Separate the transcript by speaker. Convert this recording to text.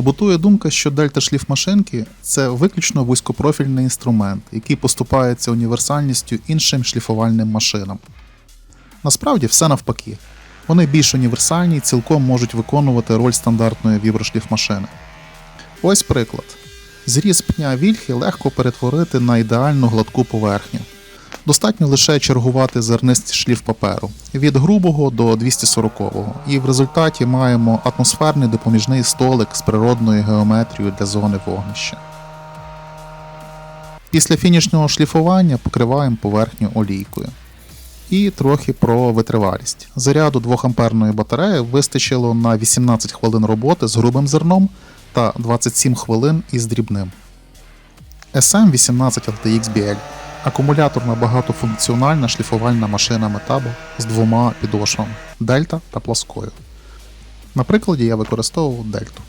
Speaker 1: Побутує думка, що дельта шліфмашинки це виключно вузькопрофільний інструмент, який поступається універсальністю іншим шліфувальним машинам. Насправді все навпаки. Вони більш універсальні і цілком можуть виконувати роль стандартної віброшліфмашини. Ось приклад. Зріз пня вільхи легко перетворити на ідеальну гладку поверхню. Достатньо лише чергувати зернисті шліф паперу від грубого до 240-го, і в результаті маємо атмосферний допоміжний столик з природною геометрією для зони вогнища. Після фінішного шліфування покриваємо поверхню олійкою. І трохи про витривалість. Заряду 2 амперної батареї вистачило на 18 хвилин роботи з грубим зерном та 27 хвилин із дрібним. SM18 LTX BL акумуляторна багатофункціональна шліфувальна машина Metabo з двома підошвами Дельта та плоскою. На прикладі я використовував дельту.